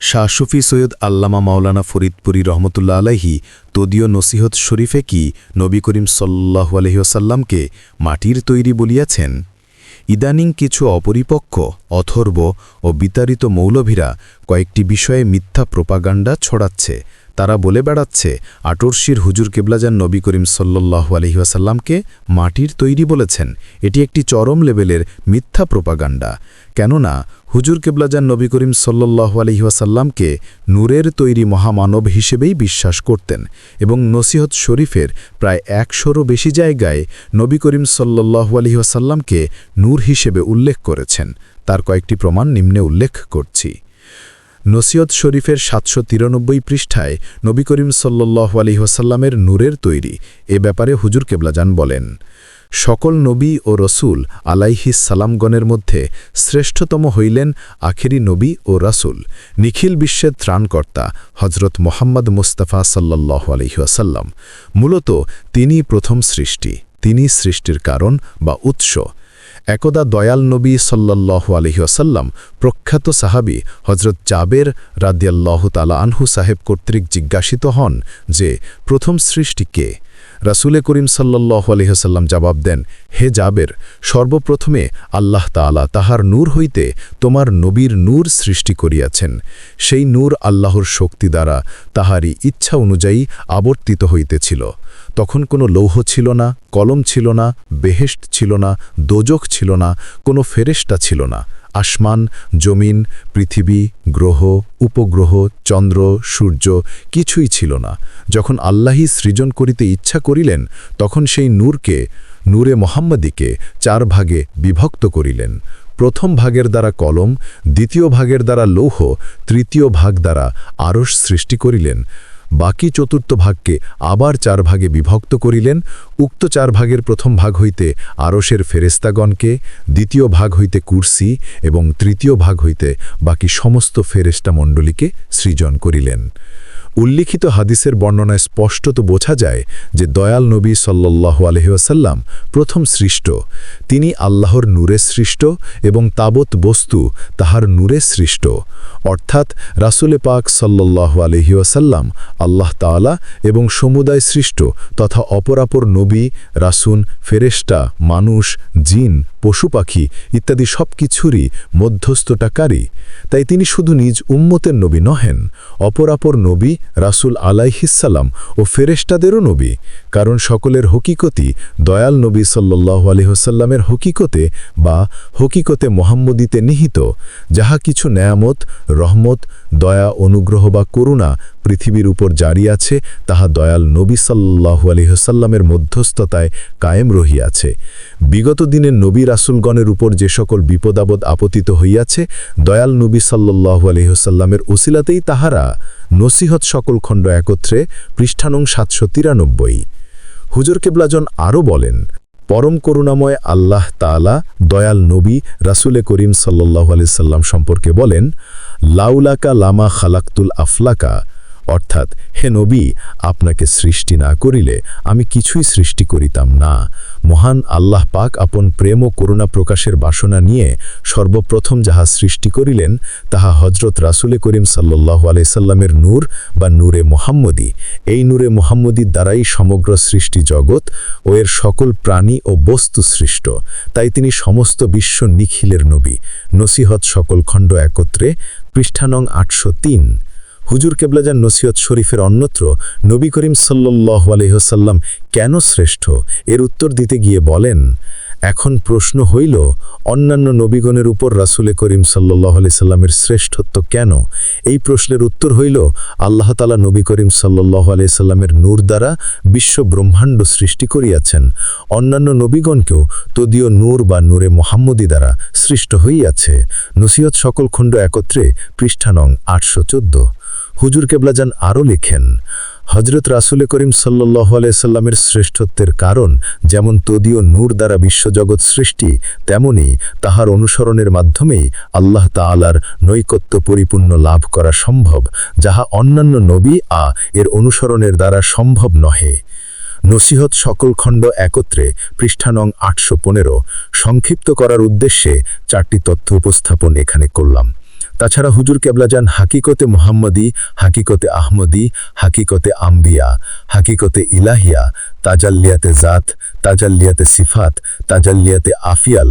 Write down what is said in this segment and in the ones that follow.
শাহ সুফি সৈয়দ আল্লামা মাওলানা ফরিদপুরি রহমতুল্লা আলাহি তদীয় নসিহত শরীফে কি নবী করিম সাল্লাহু আলহিহসাল্লামকে মাটির তৈরি বলিয়াছেন? ইদানিং কিছু অপরিপক্ক, অথর্ব ও বিতাড়িত মৌলভীরা কয়েকটি বিষয়ে মিথ্যা প্রোপাগান্ডা ছড়াচ্ছে। তারা বলে বেড়াচ্ছে আটর্শির হুজুর কেবলাজান নবী করিম সাল্লাহু আলহিহাসাল্লামকে মাটির তৈরি বলেছেন। এটি একটি চরম লেভেলের মিথ্যা প্রোপাগান্ডা। কেননা, হুজুর কেবলাজান নবী করিম সাল্লাহু আলহিহাসাল্লামকে নূরের তৈরি মহামানব হিসেবেই বিশ্বাস করতেন এবং নসিহত শরীফের প্রায় একশোরও বেশি জায়গায় নবী করিম সাল্লাহু আলহিহাসাল্লামকে নূর হিসেবে উল্লেখ করেছেন। তার কয়েকটি প্রমাণ নিম্নে উল্লেখ করছি। নসিয়ত শরীফের সাতশো তিরানব্বই পৃষ্ঠায় নবী করিম সাল্লাহ আলিহাসাল্লামের নূরের তৈরি। এ ব্যাপারে হুজুর কেবলাজান বলেন, সকল নবী ও রসুল আলাইহিস সালামগণের মধ্যে শ্রেষ্ঠতম হইলেন আখেরি নবী ও রাসুল, নিখিল বিশ্বের ত্রাণকর্তা হজরত মোহাম্মদ মুস্তাফা সাল্লাহ আলহিহাসাল্লাম মূলত তিনি প্রথম সৃষ্টি, তিনি সৃষ্টির কারণ বা উৎস একদা দয়াল নবী সাল্লাহ আলহিহাসাল্লাম প্রখ্যাত সাহাবি হজরত জাবের রাদিয়াল্লাহ তালা আনহু সাহেব কর্তৃক জিজ্ঞাসিত হন যে, প্রথম সৃষ্টি কে? রাসুলে করিম সাল্লাহ আলহিহাসাল্লাম জবাব দেন, হে জাবের, সর্বপ্রথমে আল্লাহ তালা তাহার নূর হইতে তোমার নবীর নূর সৃষ্টি করিয়াছেন। সেই নূর আল্লাহর শক্তি দ্বারা তাহারই ইচ্ছা অনুযায়ী আবর্তিত হইতেছিল। তখন কোনো লৌহ ছিল না, কলম ছিল না বেহেস্ট ছিল না দোজক ছিল না, কোনো ফেরেস্টা ছিল না। আসমান, জমিন, পৃথিবী, গ্রহ, উপগ্রহ, চন্দ্র, সূর্য কিছুই ছিল না। যখন আল্লাহি সৃজন করিতে ইচ্ছা করিলেন, তখন সেই নূরকে, নূরে মোহাম্মদীকে চার ভাগে বিভক্ত করিলেন। প্রথম ভাগের দ্বারা কলম, দ্বিতীয় ভাগের দ্বারা লৌহ, তৃতীয় ভাগ দ্বারা আরস সৃষ্টি করিলেন। বাকি চতুর্থ ভাগকে আবার চার ভাগে বিভক্ত করিলেন। উক্ত চার ভাগের প্রথম ভাগ হইতে আরসের ফেরেস্তাগণকে দ্বিতীয় ভাগ হইতে কুর্সি এবং তৃতীয় ভাগ হইতে বাকি সমস্ত ফেরেস্তা মণ্ডলীকে সৃজন করিলেন। উল্লিখিত হাদিসের বর্ণনায় স্পষ্টত বোঝা যায় যে দয়াল নবী সাল্লাহ আলহিউসাল্লাম প্রথম সৃষ্ট। তিনি আল্লাহর নূরে সৃষ্ট এবং তাবৎ বস্তু তাহার নূরে সৃষ্ট। অর্থাৎ রাসুলে পাক সাল্লাহ আলহিউসাল্লাম আল্লাহ তালা এবং সমুদায় সৃষ্ট তথা অপরাপর নবী রাসুন ফেরেস্টা মানুষ, জিন, পশু পাখি ইত্যাদি সব কিছুরই মধ্যস্থটাকারী তাই তিনি শুধু নিজ উম্মতের নবী নহেন, অপরাপর নবী রাসুল আলাইহিসাল্লাম ও ফেরেস্টাদেরও নবী, কারণ সকলের হকিকতি দয়াল নবী সাল্লাহ আলহিহসাল্লামের হকিকতে বা হকিকতে মোহাম্মদীতে নিহিত, যাহা কিছু নেয়ামত, রহমত, দয়া, অনুগ্রহ বা করুণা পৃথিবীর উপর জারি আছে, তাহা দয়াল নবী সাল্লাহু আলহিহসাল্লামের মধ্যস্থতায় কায়েম রহিয়াছে। বিগত দিনের নবী রাসুলগণের উপর যে সকল বিপদাবদ আপতিত হইয়াছে, দয়াল নবী সাল্লাহু আলহিহসাল্লামের ওসিলাতেই তাহারা নসিহত সকল খণ্ড একত্রে, পৃষ্ঠানং সাতশো তিরানব্বই। হুজুর কেবলাজন আরও বলেন, পরম করুণাময় আল্লাহ তালা দয়াল নবী রাসুলে করিম সাল্লাহ আলি সাল্লাম সম্পর্কে বলেন, লাউলাকা লামা খালাক্তুল আফলাকা অর্থাৎ, হে নবী, আপনাকে সৃষ্টি না করিলে আমি কিছুই সৃষ্টি করিতাম না। মহান আল্লাহ পাক আপন প্রেম ও করুণা প্রকাশের বাসনা নিয়ে সর্বপ্রথম যাহা সৃষ্টি করিলেন, তাহা হজরত রাসুলে করিম সাল্লাহ আলাইসাল্লামের নূর বা নূরে মোহাম্মদী। এই নূরে মোহাম্মদীর দ্বারাই সমগ্র সৃষ্টি জগৎ ও এর সকল প্রাণী ও বস্তু সৃষ্ট। তাই তিনি সমস্ত বিশ্ব নিখিলের নবী। নসিহত সকল খণ্ড একত্রে পৃষ্ঠানং আটশো তিন। হুজুর কেবলাজান নসিয়ত শরীফের অন্যত্র নবী করিম সাল্লাহ আলহ্লাম কেন শ্রেষ্ঠ? এর উত্তর দিতে গিয়ে বলেন, এখন প্রশ্ন হইল, অন্যান্য নবীগণের উপর রাসুলে করিম সাল্লাহ আলি সাল্লামের শ্রেষ্ঠত্ব কেন? এই প্রশ্নের উত্তর হইল, আল্লাহ তালা নবী করিম সাল্লাহ আলি সাল্লামের নূর দ্বারা বিশ্ব ব্রহ্মাণ্ড সৃষ্টি করিয়াছেন। অন্যান্য নবীগণকেও তদীয় নূর বা নূরে মোহাম্মদী দ্বারা সৃষ্ট হইয়াছে। নসিহত সকল খণ্ড একত্রে পৃষ্ঠানং আটশো চোদ্দ। হুজুর কেবলাজান আরও লেখেন হজরত রাসুলে করিম সাল্লাহ আলাইসাল্লামের শ্রেষ্ঠত্বের কারণ যেমন তদীয় নূর দ্বারা বিশ্বজগৎ সৃষ্টি, তেমনি তাহার অনুসরণের মাধ্যমেই আল্লাহ তালার নৈকত্য পরিপূর্ণ লাভ করা সম্ভব, যাহা অন্যান্য নবী আ এর অনুসরণের দ্বারা সম্ভব নহে। নসিহত সকল খণ্ড একত্রে পৃষ্ঠানং আটশো পনেরো, সংক্ষিপ্ত করার উদ্দেশ্যে চারটি তথ্য উপস্থাপন এখানে করলাম। তাছাড়া হুজুর কেবলাজান হাকিকতে মোহাম্মদী, হাকিকতে আহমদী, হাকিকতে আম্বিয়া, হাকিকতে ইলাহিয়া, তাজাল্লিয়াতে জাত, তাজাল্লিয়াতে সিফাত, তাজাল্লিয়াতে আফিয়াল,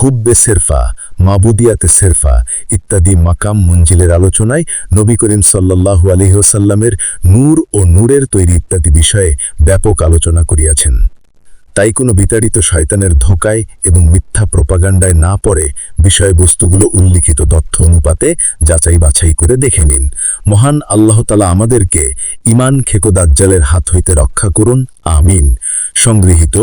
হুব্বে সেরফা, মাবুদিয়াতে সেরফা ইত্যাদি মাকাম মঞ্জিলের আলোচনায় নবী করিম সাল্লাল্লাহু আলহিহসাল্লামের নূর ও নূরের তৈরি ইত্যাদি বিষয়ে ব্যাপক আলোচনা করিয়াছেন। তাই কোনো বিতাড়িত শয়তানের ধোকায় এবং মিথ্যা প্রপাগান্ডায় না পড়ে বিষয়বস্তুগুলো উল্লিখিত তথ্য অনুপাতে যাচাই বাছাই করে দেখে নিন। মহান আল্লাহ তালা আমাদেরকে ইমান খেকো দাজ্জালের হাত হইতে রক্ষা করুন। আমিন। সংগৃহীত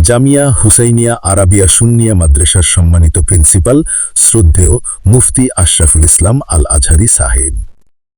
জামিয়া হুসাইনিয়া আরাবিয়া সুন্নিয়া মাদ্রাসার সম্মানিত প্রিন্সিপাল শ্রদ্ধেয় মুফতি আশরাফুল ইসলাম আল আজহারি সাহেব।